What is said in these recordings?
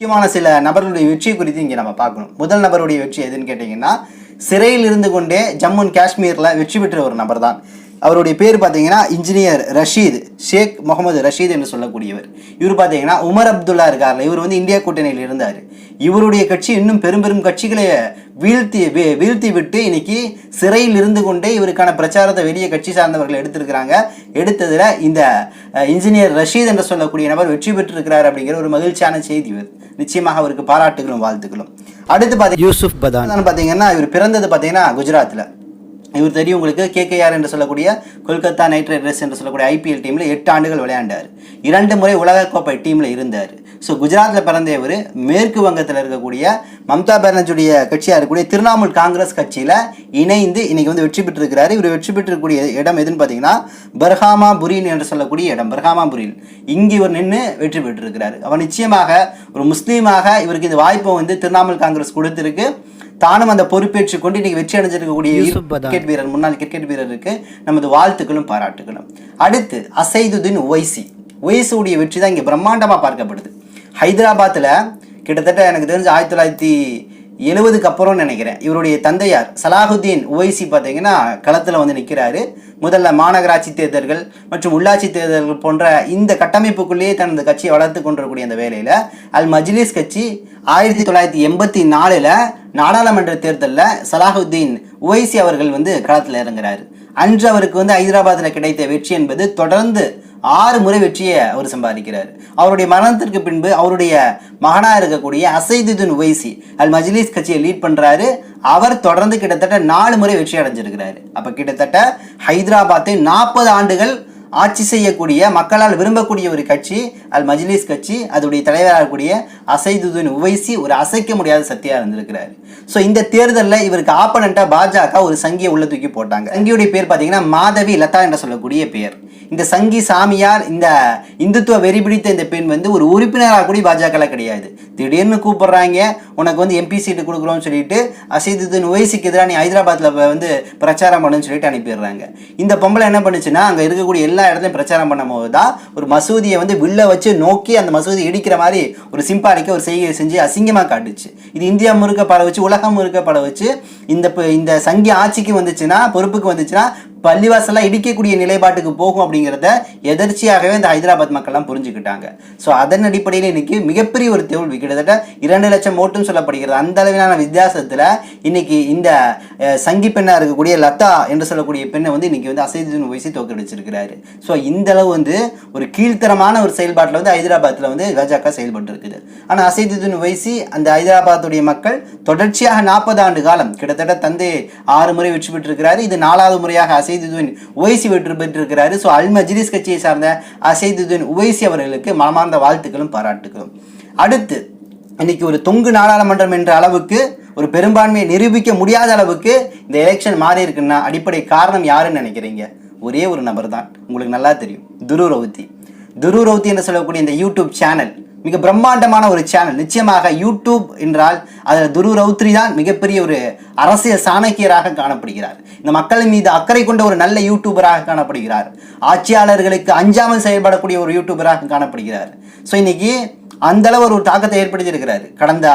முக்கியமான சில நபர்களுடைய வெற்றி குறித்து இங்கே நம்ம பார்க்கணும். முதல் நபருடைய வெற்றி எதுன்னு கேட்டிங்கன்னா சிறையில் இருந்து கொண்டே ஜம்மு அண்ட் காஷ்மீரில் வெற்றி பெற்ற ஒரு நபர் தான் அவருடைய பேர் பார்த்தீங்கன்னா இன்ஜினியர் ரஷீத் ஷேக் முகமது ரஷீத் என்று சொல்லக்கூடியவர். இவர் பார்த்தீங்கன்னா உமர் அப்துல்லா இருக்கார்ல இவர் வந்து இந்தியா கூட்டணியில் இருந்தார். இவருடைய கட்சி இன்னும் பெரும் பெரும் கட்சிகளை வீழ்த்தி வீழ்த்தி விட்டு இன்னைக்கு சிறையில் இருந்து கொண்டே இவருக்கான பிரச்சாரத்தை வெளியே கட்சி சார்ந்தவர்கள் எடுத்திருக்கிறாங்க. எடுத்ததில் இந்த இன்ஜினியர் ரஷீத் என்று சொல்லக்கூடிய நபர் வெற்றி பெற்றிருக்கிறார் அப்படிங்கிற ஒரு மகிழ்ச்சியான செய்தி நிச்சயமாக அவருக்கு பாராட்டுகளும் வாழ்த்துக்களும். அடுத்து பார்த்தீங்கன்னா யூசுப் பதான். பார்த்தீங்கன்னா இவர் பிறந்தது பார்த்தீங்கன்னா குஜராத்தில் இவர் தெரியும் உங்களுக்கு கேகேஆர் என்று சொல்லக்கூடிய கொல்கத்தா நைட் ரைடர்ஸ் என்று சொல்லக்கூடிய ஐபிஎல் டீமில் எட்டு ஆண்டுகள் விளையாண்டார். இரண்டு முறை உலகக்கோப்பை டீமில் இருந்தார். ஸோ குஜராத்தில் பிறந்த இவர் மேற்கு வங்கத்தில் இருக்கக்கூடிய மம்தா பானர்ஜியுடைய கட்சியாக இருக்கக்கூடிய திரிணாமுல் காங்கிரஸ் கட்சியில் இணைந்து இன்னைக்கு வந்து வெற்றி பெற்றிருக்கிறாரு. இவர் வெற்றி பெற்றிருக்கக்கூடிய இடம் எதுன்னு பார்த்தீங்கன்னா பர்ஹாமா புரின் என்று சொல்லக்கூடிய இடம் பர்ஹாமா புரின். இங்கே இவர் நின்று வெற்றி பெற்றிருக்கிறார். அவர் நிச்சயமாக ஒரு முஸ்லீமாக இவருக்கு இந்த வாய்ப்பை வந்து திரிணாமுல் காங்கிரஸ் கொடுத்திருக்கு. தானும் அந்த பொறுப்பேற்றுக் கொண்டு இன்னைக்கு வெற்றி அடைஞ்சிருக்கக்கூடிய. கிரிக்கெட் வீரர் முன்னாள் கிரிக்கெட் வீரருக்கு நமது வாழ்த்துக்களும் பாராட்டுகளும். அடுத்து அசைதுதீன் ஒய்சி ஒய்சியுடைய வெற்றி தான் இங்கே பிரம்மாண்டமாக பார்க்கப்படுது. ஹைதராபாத்தில் கிட்டத்தட்ட எனக்கு தெரிஞ்சு ஆயிரத்தி தொள்ளாயிரத்தி எழுபதுக்கு அப்புறம் நினைக்கிறேன். இவருடைய தந்தையார் சலாஹுத்தீன் ஒய்சி பார்த்தீங்கன்னா களத்தில் வந்து நிற்கிறாரு முதல்ல மாநகராட்சி தேர்தல்கள் மற்றும் உள்ளாட்சி தேர்தல்கள் போன்ற இந்த கட்டமைப்புக்குள்ளேயே தனது கட்சியை வளர்த்து கொண்டிருக்கக்கூடிய அந்த வேலையில் அல் மஜ்லிஸ் கட்சி ஆயிரத்தி தொள்ளாயிரத்தி எண்பத்தி நாலில் நாடாளுமன்ற தேர்தலில் சலாஹுத்தீன் ஒய்சி அவர்கள் வந்து களத்தில் இறங்குறாரு. அன்று அவருக்கு வந்து ஹைதராபாத்தில் கிடைத்த வெற்றி என்பது தொடர்ந்து ஆறு முறை வெற்றியை அவர் சம்பாதிக்கிறார். அவருடைய மரணத்திற்கு பின்பு அவருடைய மகனாக இருக்கக்கூடிய அசைதுதீன் ஒய்சி அல் மஜ்லிஸ் கட்சியை லீட் பண்ணுறாரு அவர் தொடர்ந்து கிட்டத்தட்ட நாலு முறை வெற்றி அடைஞ்சிருக்கிறாரு. அப்போ கிட்டத்தட்ட ஹைதராபாத்தை நாற்பது ஆண்டுகள் ஆட்சி செய்யக்கூடிய மக்களால் விரும்பக்கூடிய ஒரு கட்சி அல் மஜ்லிஸ் கட்சி அதோடைய தலைவராக இருக்கக்கூடிய அசைதுதீன் உவைசி ஒரு அசைக்க முடியாத சக்தியாக இருந்திருக்கிறார். ஸோ இந்த தேர்தலில் இவருக்கு ஆப்பனண்ட்டாக பாஜக ஒரு சங்கியை உள்ள தூக்கி போட்டாங்க. சங்கியுடைய பேர் பார்த்தீங்கன்னா மாதவி லதா என்று சொல்லக்கூடிய பேர். இந்த சங்கி சாமியார் இந்த இந்துத்துவ வெறி பிடித்த இந்த பெண் வந்து ஒரு உறுப்பினராக கூட பாஜகவில் கிடையாது. திடீர்னு கூப்பிடுறாங்க உனக்கு வந்து எம்பி சீட்டு கொடுக்குறோம்னு சொல்லிட்டு அசைதுதீன் உவைசிக்கு எதிராக நீ ஹைதராபாத்தில் வந்து பிரச்சாரம் பண்ணுன்னு சொல்லிட்டு அனுப்பிடுறாங்க. இந்த பொம்பளை என்ன பண்ணுச்சுன்னா அங்கே இருக்கக்கூடிய எல்லா இடத்துலையும் பிரச்சாரம் பண்ணும்போது தான் ஒரு மசூதியை வந்து வில்ல வச்சு நோக்கி அந்த மசூதி இடிக்கிற மாதிரி ஒரு சிம்பாலிக்க ஒரு செய்கை செஞ்சு அசிங்கமாக காட்டுச்சு. இது இந்தியா முழுக்க பட வச்சு உலகம் முழுக்க பட வச்சு இந்த இந்த சங்கி ஆட்சிக்கு வந்துச்சுன்னா பொறுப்புக்கு வந்துச்சுன்னா பள்ளிவாசலாம் இடிக்கக்கூடிய நிலைப்பாட்டுக்கு போகும் அப்படிங்கிறத எதர்ச்சியாகவே இந்த ஹைதராபாத் மக்கள்லாம் புரிஞ்சுக்கிட்டாங்க. ஸோ அதன் அடிப்படையில் இன்னைக்கு மிகப்பெரிய ஒரு தோல்வி கிட்டத்தட்ட இரண்டு லட்சம் ஓட்டும் சொல்லப்படுகிறது. அந்த அளவிலான வித்தியாசத்தில் இன்னைக்கு இந்த சங்கி பெண்ணாக இருக்கக்கூடிய லதா என்று சொல்லக்கூடிய பெண்ணை வந்து இன்னைக்கு வந்து அசைதுதீன் வயசு தோக்கடிச்சிருக்கிறாரு ஸோ இந்த அளவு வந்து ஒரு கீழ்த்தரமான ஒரு செயல்பாட்டில் வந்து ஹைதராபாத்தில் வந்து பாஜக செயல்பட்டு இருக்குது ஆனால் அசைதுதீன் வயசு அந்த ஹைதராபாத்துடைய மக்கள் தொடர்ச்சியாக நாற்பது ஆண்டு காலம் கிட்டத்தட்ட தந்தை ஆறு முறை வெற்றி பெற்றிருக்கிறாரு. இது நாலாவது முறையாக அசை அசைதுதீன் உவைசி வெற்றி பெற்றிருக்கிறாரு. ஸோ அல் மஜ்லிஸ் கட்சியை சார்ந்த அசைதுதீன் உவைசி அவர்களுக்கு மனமார்ந்த வாழ்த்துக்களும் பாராட்டுகளும் அடுத்து இன்னைக்கு ஒரு தொங்கு நாடாளுமன்றம் என்ற அளவுக்கு ஒரு பெரும்பான்மையை நிரூபிக்க முடியாத அளவுக்கு இந்த எலெக்ஷன் மாறி இருக்குன்னா அடிப்படை காரணம் யாருன்னு நினைக்கிறீங்க? ஒரே ஒரு நபர் தான் உங்களுக்கு நல்லா தெரியும். துரு ரவுத்தி துரு ரவுத்தி என்று சொல்லக்கூடிய இந்த யூடியூப் சேனல் மிக பிரம்மாண்டமான ஒரு சேனல் நிச்சயமாக யூடியூப் என்றால் அதில் துரு ரவுத்ரி தான் மிகப்பெரிய ஒரு அரசியல் சாணக்கியராக காணப்படுகிறார். இந்த மக்களின் மீது அக்கறை கொண்ட ஒரு நல்ல யூடியூபராக காணப்படுகிறார். ஆட்சியாளர்களுக்கு அஞ்சாமல் செயல்படக்கூடிய ஒரு யூடியூபராக காணப்படுகிறார். ஸோ இன்னைக்கு அந்தளவு ஒரு தாக்கத்தை ஏற்படுத்தியிருக்கிறார். கடந்த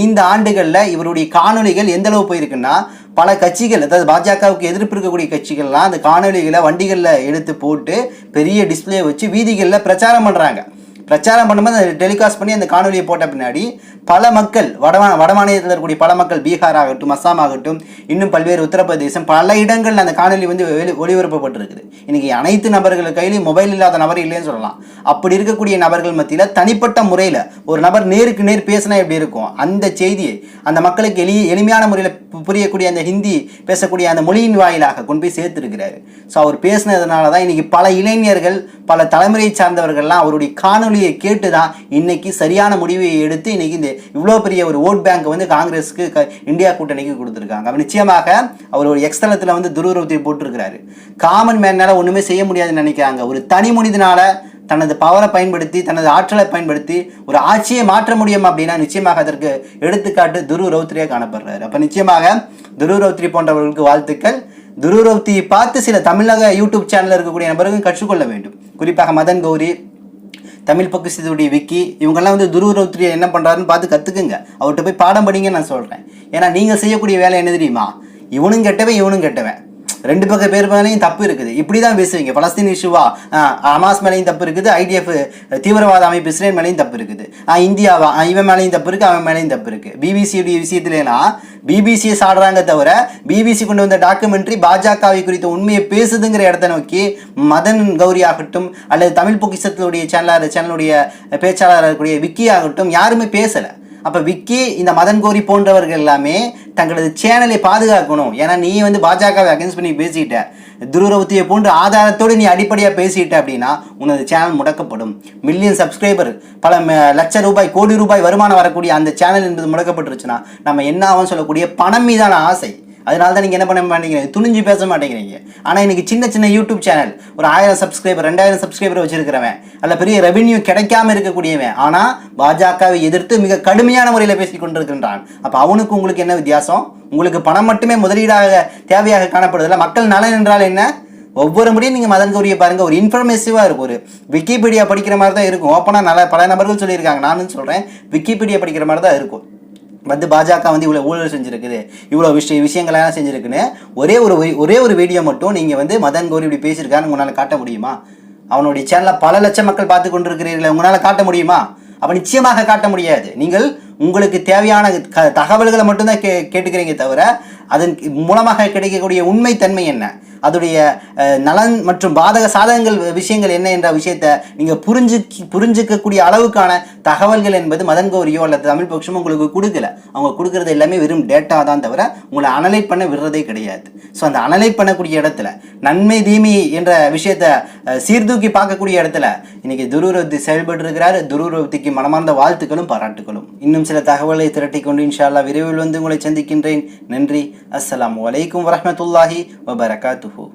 ஐந்து ஆண்டுகளில் இவருடைய காணொளிகள் எந்த அளவு போயிருக்குன்னா பல கட்சிகள் அதாவது பாஜகவுக்கு எதிர்ப்பு இருக்கக்கூடிய கட்சிகள்லாம் அந்த காணொளிகளை வண்டிகளில் எடுத்து போட்டு பெரிய டிஸ்ப்ளே வச்சு வீதிகளில் பிரச்சாரம் பண்ணுறாங்க பிரச்சாரம் பண்ணும்போது அதை டெலிகாஸ்ட் பண்ணி அந்த காணொலியை போட்ட பின்னாடி பல மக்கள் வடமா வடமாநிலத்தில் இருக்கக்கூடிய பல மக்கள் பீகார் ஆகட்டும் அஸ்ஸாம் ஆகட்டும் இன்னும் பல்வேறு உத்தரப்பிரதேசம் பல இடங்களில் அந்த காணொலி வந்து வெளி ஒளிபரப்பப்பட்டிருக்குது. இன்றைக்கி அனைத்து நபர்கள் கையிலையும் மொபைல் இல்லாத நபர் இல்லைன்னு சொல்லலாம். அப்படி இருக்கக்கூடிய நபர்கள் மத்தியில் தனிப்பட்ட முறையில் ஒரு நபர் நேருக்கு நேர் பேசினா எப்படி இருக்கும்? அந்த செய்தியை அந்த மக்களுக்கு எளிய எளிமையான முறையில் புரியக்கூடிய அந்த ஹிந்தி பேசக்கூடிய அந்த மொழியின் வாயிலாக கொண்டு போய் சேர்த்துருக்கிறாரு. ஸோ அவர் பேசினதுனால தான் இன்றைக்கி பல இளைஞர்கள் பல தலைமுறையை சார்ந்தவர்கள்லாம் அவருடைய காணொலியை கேட்டு தான் இன்றைக்கி சரியான முடிவை எடுத்து இன்றைக்கி இந்த இவ்வளோ பெரிய ஒரு ஓட் பேங்க் வந்து காங்கிரஸுக்கு க- இந்தியா கூட்டணிக்கு கொடுத்துருக்காங்க. அவர் நிச்சயமாக அவர் ஒரு எக்ஸ்தலத்தில் வந்து துருவுருவத்தை போட்டிருக்கிறாரு. காமன் மேனால் ஒன்றுமே செய்ய முடியாதுன்னு நினைக்கிறாங்க. ஒரு தனி மனிதனால் தனது பவரை பயன்படுத்தி தனது ஆற்றலை பயன்படுத்தி ஒரு ஆட்சியை மாற்ற முடியும் அப்படின்னா நிச்சயமாக அதற்கு எடுத்துக்காட்டு துரு ரௌத்ரியாக காணப்படுறாரு. அப்போ நிச்சயமாக துரு ரௌத்ரி போன்றவர்களுக்கு வாழ்த்துக்கள். துரு ரௌத்தியை பார்த்து சில தமிழக யூடியூப் சேனலில் இருக்கக்கூடிய நபர்கள் கற்றுக்கொள்ள வேண்டும். குறிப்பாக மதன் கௌரி தமிழ் பக்கத்துடைய விக்கி இவங்கெல்லாம் வந்து துருவ ரௌத்ரியை என்ன பண்ணுறாருன்னு பார்த்து கற்றுக்குங்க அவர்கிட்ட போய் பாடம் படிங்கன்னு நான் சொல்கிறேன் ஏன்னா நீங்கள் செய்யக்கூடிய வேலை என்ன தெரியுமா? இவனும் கெட்டவன் இவனும் கெட்டவன். ரெண்டு பக்கம் பேர் மேலேயும் தப்பு இருக்குது. இப்படி தான் பேசுவீங்க. பலஸ்தீன் இஷ்யூவா? அமாஸ் மேலேயும் தப்பு இருக்குது. ஐடிஎஃப் தீவிரவாத அமைப்பு இஸ்ரேல் மேலேயும் தப்பு இருக்குது. ஆ, இந்தியாவா? ஆ, இவன் மேலேயும் தப்பு இருக்குது அவன் மேலேயும் தப்பு இருக்குது பிபிசியுடைய விஷயத்துலனா பிபிசியை சாடுறாங்க தவிர பிபிசி கொண்டு வந்த டாக்குமெண்ட்ரி பாஜகவை குறித்த உண்மையை பேசுதுங்கிற இடத்த நோக்கி மதன் கௌரி ஆகட்டும் அல்லது தமிழ் பொக்கிஷத்துடைய சேனலாக சேனலுடைய பேச்சாளராக இருக்கக்கூடிய விக்கி ஆகட்டும் யாருமே பேசலை. அப்போ விக்கி இந்த மதன் கோரி போன்றவர்கள் எல்லாமே தங்களது சேனலை பாதுகாக்கணும். ஏன்னா நீ வந்து பாஜகவை அகேன்ஸ்ட் பண்ணி பேசிட்ட. துருரவத்தியை போன்ற ஆதாரத்தோடு நீ அடிப்படையாக பேசிட்ட அப்படின்னா உனது சேனல் முடக்கப்படும். மில்லியன் சப்ஸ்கிரைபர் பல ம- லட்ச ரூபாய் கோடி ரூபாய் வருமானம் வரக்கூடிய அந்த சேனல் என்பது முடக்கப்பட்டுருச்சுன்னா நம்ம என்ன ஆகும் சொல்லக்கூடிய பணம் மீதான ஆசை. அதனால தான் நீங்கள் என்ன பண்ண மாட்டேங்கிறீங்க? துணிஞ்சு பேச மாட்டேங்கிறீங்க. ஆனால் இன்றைக்கி சின்ன சின்ன யூடியூப் சேனல் ஒரு ஆயிரம் சப்ஸ்கிரைபர் ரெண்டாயிரம் சப்ஸ்கிரைபர் வச்சிருக்கிறவன். அல்ல பெரிய ரெவென்யூ கிடைக்காம இருக்கக்கூடியவன். ஆனால் பாஜகவை எதிர்த்து மிக கடுமையான முறையில் பேசி கொண்டிருக்கின்றான். அப்போ அவனுக்கு உங்களுக்கு என்ன வித்தியாசம்? உங்களுக்கு பணம் மட்டுமே முதலீடாக தேவையாக காணப்படுதில்லை மக்கள் நலன் என்றால் என்ன? ஒவ்வொரு முறையும் நீங்கள் மதன் கௌரியை பாருங்கள் ஒரு இன்ஃபர்மேசிவாக இருக்கும். ஒரு விக்கிபீடியா படிக்கிற மாதிரி தான் இருக்கும் ஓப்பனாக நல்ல பல நபர்கள் சொல்லியிருக்காங்க. நானும் சொல்கிறேன் விக்கிபீடியா படிக்கிற மாதிரி தான் இருக்கும். வந்து பாஜக வந்து இவ்வளோ ஊழல் செஞ்சிருக்குது. இவ்வளோ விஷய விஷயங்களெல்லாம் செஞ்சுருக்குன்னு ஒரே ஒரு ஒரே ஒரு வீடியோ மட்டும் நீங்கள் வந்து மதன் கோரி இப்படி பேசியிருக்கான்னு உங்களால் காட்ட முடியுமா? அவனுடைய சேனலை பல லட்சம் மக்கள் பார்த்து கொண்டிருக்கிறீர்களே உங்களால் காட்ட முடியுமா? அப்போ நிச்சயமாக காட்ட முடியாது. நீங்கள் உங்களுக்கு தேவையான க தகவல்களை மட்டும்தான் கே கேட்டுக்கிறீங்க தவிர அதன் மூலமாக கிடைக்கக்கூடிய உண்மைத்தன்மை என்ன? அதோடைய நலன் மற்றும் பாதக சாதகங்கள் விஷயங்கள் என்ன என்ற விஷயத்தை நீங்கள் புரிஞ்சு புரிஞ்சுக்கக்கூடிய அளவுக்கான தகவல்கள் என்பது மதன் கௌரியோ அல்லது தமிழ் பட்சமோ உங்களுக்கு கொடுக்கல. அவங்க கொடுக்கறது எல்லாமே வெறும் டேட்டா தான் தவிர உங்களை அனலைட் பண்ண விடுறதே கிடையாது. ஸோ அந்த அனலைட் பண்ணக்கூடிய இடத்துல நன்மை தீமை என்ற விஷயத்தை சீர்தூக்கி பார்க்கக்கூடிய இடத்துல இன்னைக்கு துருவரத்தி செயல்பட்டு இருக்கிறார் துருவரத்திக்கு மனமார்ந்த வாழ்த்துக்களும் பாராட்டுகளும் இன்னும் சில தகவலை திரட்டி கொண்டு இன்ஷா அல்லாஹ் விரைவில் வந்து உங்களை சந்திக்கின்றேன். நன்றி. அஸ்லாம் வலைக்கும் வரமத்துல்லாஹி வபரகாத்து Idaho.